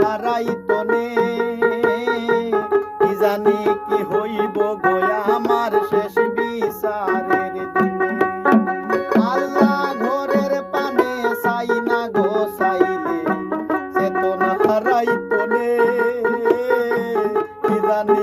হারাই তনে কি জানি কি হইব গয়া আমার শেষ বিচারের দিনে। আল্লাহ ঘরের পানে চাই না গো চাইলে, চেতন হারাই কি জানি